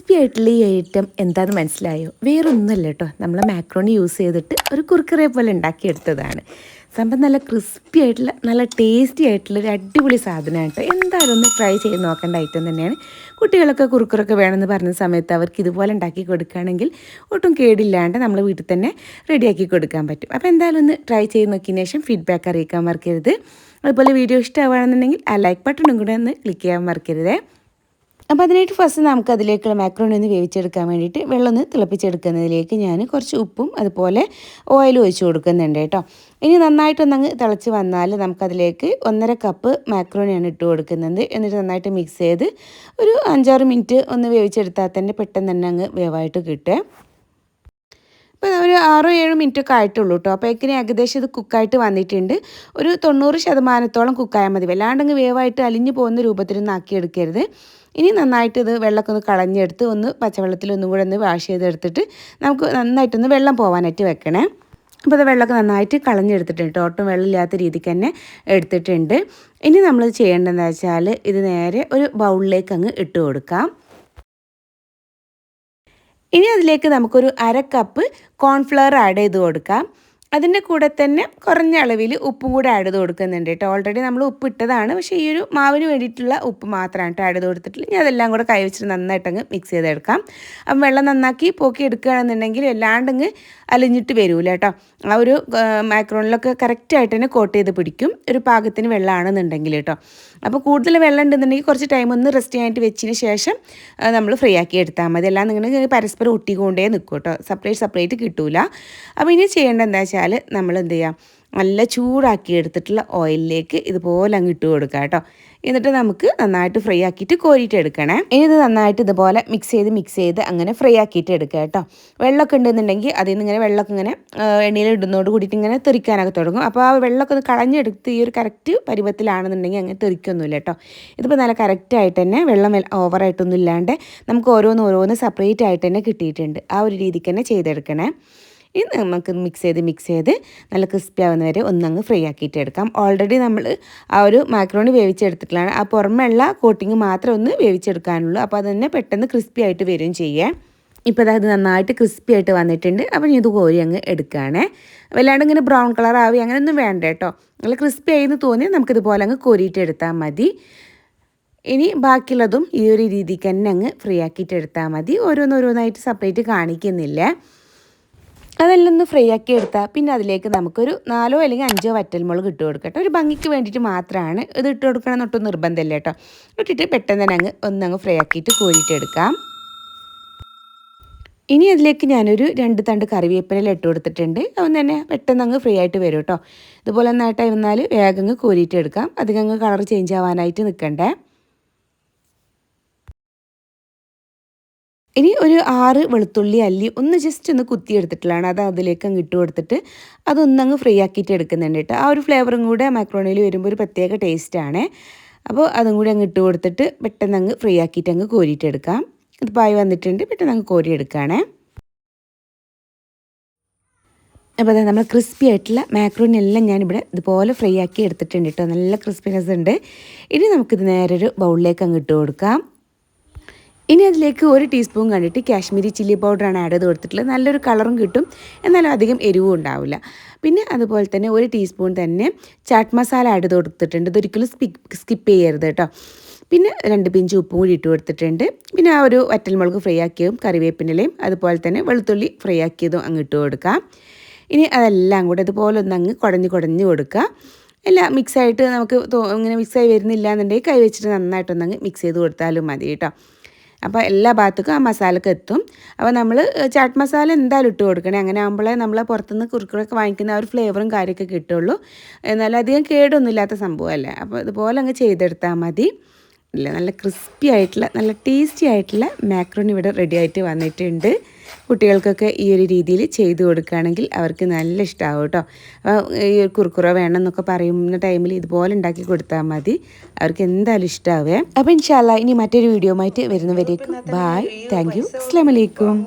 Crispy ആയിട്ടുള്ള ഈ item എന്താണെന്ന് മനസ്സിലായോ? വേറൊന്നുമല്ല കേട്ടോ നമ്മൾ മാക്രോണി യൂസ് ചെയ്തിട്ട് ഒരു കുറുക്കറെ പോലെ ഉണ്ടാക്കിയെടുത്തതാണ്. സംഭവം നല്ല ക്രിസ്പി ആയിട്ടുള്ള നല്ല ടേസ്റ്റി ആയിട്ടുള്ള ഒരു അടിപൊളി സാധനമാണ് കേട്ടോ എന്തായാലും ഒന്ന് ട്രൈ ചെയ്ത് നോക്കേണ്ട ഐറ്റം തന്നെയാണ്. കുട്ടികളൊക്കെ കുറുക്കറൊക്കെ വേണമെന്ന് പറഞ്ഞ സമയത്ത് അവർക്ക് ഇതുപോലെ ഉണ്ടാക്കി കൊടുക്കുകയാണെങ്കിൽ ഒട്ടും കേടില്ലാണ്ട് നമ്മൾ വീട്ടിൽ തന്നെ റെഡിയാക്കി കൊടുക്കാൻ പറ്റും. അപ്പോൾ എന്തായാലും ഒന്ന് ട്രൈ ചെയ്ത് നോക്കിയതിന് ശേഷം ഫീഡ്ബാക്ക് അറിയിക്കാൻ മറക്കരുത്. അതുപോലെ വീഡിയോ ഇഷ്ടമാണെന്നുണ്ടെങ്കിൽ ആ ലൈക്ക് ബട്ടണും കൂടെ ഒന്ന് ക്ലിക്ക് ചെയ്യാൻ മറക്കരുതേ. അപ്പോൾ അതിനായിട്ട് ഫസ്റ്റ് നമുക്ക് അതിലേക്കുള്ള മാക്രോണി ഒന്ന് വേവിച്ചെടുക്കാൻ വേണ്ടിയിട്ട് വെള്ളം ഒന്ന് തിളപ്പിച്ചെടുക്കുന്നതിലേക്ക് ഞാൻ കുറച്ച് ഉപ്പും അതുപോലെ ഓയിലും ഒഴിച്ച് കൊടുക്കുന്നുണ്ട് കേട്ടോ. ഇനി നന്നായിട്ടൊന്നങ്ങ് തിളച്ച് വന്നാൽ നമുക്കതിലേക്ക് ഒന്നര കപ്പ് മാക്രോണിയാണ് ഇട്ട് കൊടുക്കുന്നത്. എന്നിട്ട് നന്നായിട്ട് മിക്സ് ചെയ്ത് ഒരു അഞ്ചാറ് മിനിറ്റ് ഒന്ന് വേവിച്ചെടുത്താൽ തന്നെ പെട്ടെന്ന് തന്നെ അങ്ങ് വേവായിട്ട് കിട്ടുക. ഇപ്പോൾ ഒരു ആറോ ഏഴ് മിനിറ്റ് ഒക്കെ ആയിട്ടുള്ളൂ കേട്ടോ. അപ്പോൾ എങ്ങനെ ഏകദേശം ഇത് കുക്കായിട്ട് വന്നിട്ടുണ്ട്. ഒരു തൊണ്ണൂറ് ശതമാനത്തോളം കുക്കായാൽ മതി. വല്ലാണ്ടങ്ങ് വേവായിട്ട് അലിഞ്ഞു പോകുന്ന രൂപത്തിലൊന്നും ആക്കിയെടുക്കരുത് ഇനി നന്നായിട്ട് ഇത് വെള്ളമൊക്കെ ഒന്ന് കളഞ്ഞെടുത്ത് ഒന്ന് പച്ചവെള്ളത്തിൽ ഒന്നും കൂടെ ഒന്ന് വാഷ് ചെയ്തെടുത്തിട്ട് നമുക്ക് നന്നായിട്ടൊന്ന് വെള്ളം പോകാനായിട്ട് വെക്കണേ. അപ്പോൾ അത് വെള്ളമൊക്കെ നന്നായിട്ട് കളഞ്ഞെടുത്തിട്ടുണ്ട് ഒട്ടും വെള്ളമില്ലാത്ത രീതിക്ക് തന്നെ എടുത്തിട്ടുണ്ട്. ഇനി നമ്മൾ ചെയ്യേണ്ടതെന്ന് വെച്ചാൽ ഇത് നേരെ ഒരു ബൗളിലേക്ക് അങ്ങ് ഇട്ട് കൊടുക്കാം. ഇനി അതിലേക്ക് നമുക്കൊരു അര കപ്പ് കോൺഫ്ലവർ ആഡ് ചെയ്ത് കൊടുക്കാം. അതിന്റെ കൂടെ തന്നെ കുറഞ്ഞ അളവിൽ ഉപ്പും കൂടെ ആഡ് ചെയ്ത് കൊടുക്കുന്നുണ്ട് കേട്ടോ. ഓൾറെഡി നമ്മൾ ഉപ്പ് ഇട്ടതാണ്. പക്ഷേ ഈ ഒരു മാവിന് വേണ്ടിയിട്ടുള്ള ഉപ്പ് മാത്രമാണ് കേട്ടോ ആഡ് ചെയ്ത് കൊടുത്തിട്ടില്ല ഞാൻ അതെല്ലാം കൂടെ കൈ വെച്ചിട്ട് നന്നായിട്ടങ്ങ് മിക്സ് ചെയ്തെടുക്കാം. അപ്പം വെള്ളം നന്നാക്കി പോക്കി എടുക്കുകയാണെന്നുണ്ടെങ്കിൽ അല്ലാണ്ടങ്ങ് അലിഞ്ഞിട്ട് വരൂല കേട്ടോ. ആ ഒരു മാക്രോണിലൊക്കെ കറക്റ്റായിട്ട് തന്നെ കോട്ട് ചെയ്ത് പിടിക്കും. ഒരു പാകത്തിന് വെള്ളമാണെന്നുണ്ടെങ്കിൽ കേട്ടോ. അപ്പോൾ കൂടുതൽ വെള്ളം ഉണ്ടെന്നുണ്ടെങ്കിൽ കുറച്ച് ടൈം ഒന്ന് റെസ്റ്റ് ചെയ്യാനായിട്ട് വെച്ചതിന് ശേഷം നമ്മൾ ഫ്രീ ആക്കി എടുത്താൽ മതി. എല്ലാം നിങ്ങൾ പരസ്പരം ഒട്ടിക്കൊണ്ടേ നിൽക്കും കേട്ടോ. സെപ്പറേറ്റ് സെപ്പറേറ്റ് കിട്ടൂല. അപ്പോൾ ഇനി ചെയ്യേണ്ടത് എന്താ നമ്മൾ എന്ത് ചെയ്യാം നല്ല ചൂടാക്കി എടുത്തിട്ടുള്ള ഓയിലിലേക്ക് ഇതുപോലെ അങ്ങ് ഇട്ട് കൊടുക്കുക കേട്ടോ. എന്നിട്ട് നമുക്ക് നന്നായിട്ട് ഫ്രൈ ആക്കിയിട്ട് കോരിയിട്ട് എടുക്കണേ. ഇനി ഇത് നന്നായിട്ട് ഇതുപോലെ മിക്സ് ചെയ്ത് മിക്സ് ചെയ്ത് അങ്ങനെ ഫ്രൈ ആക്കിയിട്ട് എടുക്കുക കേട്ടോ. വെള്ളമൊക്കെ ഉണ്ടെന്നുണ്ടെങ്കിൽ അതിൽ നിന്ന് ഇങ്ങനെ വെള്ളമൊക്കെ ഇങ്ങനെ എണ്ണയിൽ ഇടുന്നതോട് കൂടിയിട്ട് ഇങ്ങനെ തെറിക്കാനൊക്കെ തുടങ്ങും. അപ്പോൾ ആ വെള്ളമൊക്കെ ഒന്ന് കളഞ്ഞെടുത്ത് ഈ ഒരു കറക്റ്റ് പരുവത്തിലാണെന്നുണ്ടെങ്കിൽ അങ്ങനെ തെറിക്കൊന്നുമില്ല കേട്ടോ. ഇതിപ്പോൾ നല്ല കറക്റ്റായിട്ട് തന്നെ വെള്ളം ഓവറായിട്ടൊന്നും ഇല്ലാണ്ട് നമുക്ക് ഓരോന്ന് ഓരോന്ന് സെപ്പറേറ്റ് ആയിട്ട് തന്നെ കിട്ടിയിട്ടുണ്ട്. ആ ഒരു രീതിക്ക് തന്നെ ചെയ്തെടുക്കണേ. ഇനി നമുക്ക് മിക്സ് ചെയ്ത് മിക്സ് ചെയ്ത് നല്ല ക്രിസ്പി ആവുന്ന വരെ ഒന്നങ്ങ് ഫ്രൈ ആക്കിയിട്ട് എടുക്കാം. ഓൾറെഡി നമ്മൾ ആ ഒരു മാക്രോണി വേവിച്ചെടുത്തിട്ടുള്ളതാണ്. ആ പുറമെയുള്ള കോട്ടിങ് മാത്രം ഒന്ന് വേവിച്ചെടുക്കാനുള്ളൂ. അപ്പോൾ അത് തന്നെ പെട്ടെന്ന് ക്രിസ്പി ആയിട്ട് വരും ചെയ്യാം. ഇപ്പോൾ അത് നന്നായിട്ട് ക്രിസ്പി ആയിട്ട് വന്നിട്ടുണ്ട്. അപ്പോൾ ഞാൻ ഇത് കോരി അങ്ങ് എടുക്കുകയാണേ വല്ലാണ്ട് ഇങ്ങനെ ബ്രൗൺ കളർ ആവി അങ്ങനെയൊന്നും വേണ്ട കേട്ടോ. നല്ല ക്രിസ്പി ആയി എന്ന് തോന്നിയാൽ നമുക്കിതുപോലെ അങ്ങ് കോരിയിട്ട് എടുത്താൽ മതി. ഇനി ബാക്കിയുള്ളതും ഈ ഒരു രീതിക്ക് തന്നെ അങ്ങ് ഫ്രീ ആക്കിയിട്ട് എടുത്താൽ മതി. ഓരോന്നോരോന്നായിട്ട് സെപ്പറേറ്റ് കാണിക്കുന്നില്ല. അതെല്ലാം ഫ്രൈ ആക്കി എടുത്താൽ പിന്നെ അതിലേക്ക് നമുക്കൊരു നാലോ അല്ലെങ്കിൽ അഞ്ചോ വറ്റൽമുളക് ഇട്ട് കൊടുക്കട്ടെ. ഒരു ഭംഗിക്ക് വേണ്ടിയിട്ട് മാത്രമാണ് ഇത് ഇട്ട് കൊടുക്കണം എന്നൊട്ടും നിർബന്ധമില്ല കേട്ടോ. ഇട്ടിട്ട് പെട്ടെന്ന് തന്നെ അങ്ങ് ഒന്ന് അങ്ങ് ഫ്രൈ ആക്കിയിട്ട് കോരിയിട്ട് എടുക്കാം. ഇനി അതിലേക്ക് ഞാനൊരു രണ്ട് തണ്ട് കറിവേപ്പില ഇട്ട് കൊടുത്തിട്ടുണ്ട്. അവൻ തന്നെ പെട്ടെന്ന് അങ്ങ് ഫ്രീ ആയിട്ട് വരും കേട്ടോ. ഇതുപോലെ നന്നായിട്ട് വന്നാൽ വേഗം അങ്ങ് കോരിയിട്ട് എടുക്കാം. അധികം അങ്ങ് കളർ ചേഞ്ച് ആവാനായിട്ട് നിൽക്കണ്ടേ ഇനി ഒരു ആറ് വെളുത്തുള്ളി അല്ലി ഒന്ന് ജസ്റ്റ് ഒന്ന് കുത്തിയെടുത്തിട്ടുള്ളതാണ്. അത് അതിലേക്ക് അങ്ങ് ഇട്ട് കൊടുത്തിട്ട് അതൊന്നങ്ങ് ഫ്രൈ ആക്കിയിട്ട് എടുക്കുന്നുണ്ട് കേട്ടോ. ആ ഒരു ഫ്ലേവറും കൂടെ മക്രോണിയിൽ വരുമ്പോൾ ഒരു പ്രത്യേക ടേസ്റ്റാണ് അപ്പോൾ അതും കൂടി അങ്ങ് ഇട്ട് കൊടുത്തിട്ട് പെട്ടെന്ന് അങ്ങ് ഫ്രൈ ആക്കിയിട്ട് അങ്ങ് കോരിയിട്ടെടുക്കാം. ഇത് പായ് വന്നിട്ടുണ്ട് പെട്ടെന്ന് അങ്ങ് കോരി എടുക്കുകയാണേ അപ്പോൾ അതായത് നമ്മൾ ക്രിസ്പി ആയിട്ടുള്ള മാക്രോണി എല്ലാം ഞാനിവിടെ ഇതുപോലെ ഫ്രൈ ആക്കി എടുത്തിട്ടുണ്ട് കേട്ടോ. നല്ല ക്രിസ്പിനെസ് ഉണ്ട്. ഇനി നമുക്കിത് നേരെ ഒരു ബൗളിലേക്ക് അങ്ങ് ഇട്ട് കൊടുക്കാം. ഇനി അതിലേക്ക് ഒരു ടീസ്പൂൺ കണ്ടിട്ട് കാശ്മീരി ചില്ലി പൗഡറാണ് ആഡ് ചെയ്ത് കൊടുത്തിട്ടുള്ളത് നല്ലൊരു കളറും കിട്ടും. എന്നാലും അധികം എരിവും ഉണ്ടാവില്ല. പിന്നെ അതുപോലെ തന്നെ ഒരു ടീസ്പൂൺ തന്നെ ചാട്ട് മസാല ആഡ് ചെയ്ത് കൊടുത്തിട്ടുണ്ട് ഇതൊരിക്കലും സ്കിപ്പ് ചെയ്യരുത് കേട്ടോ പിന്നെ രണ്ട് പിഞ്ച് ഉപ്പും കൂടി ഇട്ട് കൊടുത്തിട്ടുണ്ട്. പിന്നെ ആ ഒരു വറ്റൽമുളക് ഫ്രൈ ആക്കിയതും കറിവേപ്പിനിലയും അതുപോലെ തന്നെ വെളുത്തുള്ളി ഫ്രൈ ആക്കിയതും അങ്ങ് ഇട്ട് കൊടുക്കാം. ഇനി അതെല്ലാം കൂടെ ഇതുപോലെ ഒന്ന് അങ്ങ് കുടഞ്ഞ് കുടഞ്ഞ് കൊടുക്കുക എല്ലാം മിക്സായിട്ട് നമുക്ക് ഇങ്ങനെ മിക്സായി വരുന്നില്ല എന്നുണ്ടെങ്കിൽ കൈ വെച്ചിട്ട് നന്നായിട്ടൊന്നങ്ങ് മിക്സ് ചെയ്ത് കൊടുത്താലും മതി കേട്ടോ അപ്പോൾ എല്ലാ ഭാഗത്തേക്കും ആ മസാലക്ക് എത്തും. അപ്പോൾ നമ്മൾ ചാട്ട് മസാല എന്തായാലും ഇട്ട് കൊടുക്കണേ. അങ്ങനെ ആകുമ്പോഴേ നമ്മൾ പുറത്തുനിന്ന് കുറുക്കുറൊക്കെ വാങ്ങിക്കുന്ന ആ ഒരു ഫ്ലേവറും കാര്യമൊക്കെ കിട്ടുള്ളൂ. എന്നാലും അധികം കേടൊന്നുമില്ലാത്ത സംഭവമല്ലേ അപ്പോൾ ഇതുപോലെ അങ്ങ് ചെയ്തെടുത്താൽ മതി. ഇല്ല നല്ല ക്രിസ്പി ആയിട്ടുള്ള നല്ല ടേസ്റ്റി ആയിട്ടുള്ള മാക്രോൺ ഇവിടെ റെഡി ആയിട്ട് വന്നിട്ടുണ്ട്. കുട്ടികൾക്കൊക്കെ ഈ ഒരു രീതിയിൽ ചെയ്തു കൊടുക്കുകയാണെങ്കിൽ അവർക്ക് നല്ല ഇഷ്ടമാവും കേട്ടോ. ഈ ഒരു കുറുക്കുറ വേണം എന്നൊക്കെ പറയുന്ന ടൈമിൽ ഇതുപോലെ ഉണ്ടാക്കി കൊടുത്താൽ മതി. അവർക്ക് എന്തായാലും ഇഷ്ടമാവേ അപ്പം ഇൻഷാല്ല ഇനി മറ്റൊരു വീഡിയോ ആയിട്ട് വരുന്നവരേക്കും ബായ് താങ്ക് യു അസ്ലാം വലൈക്കും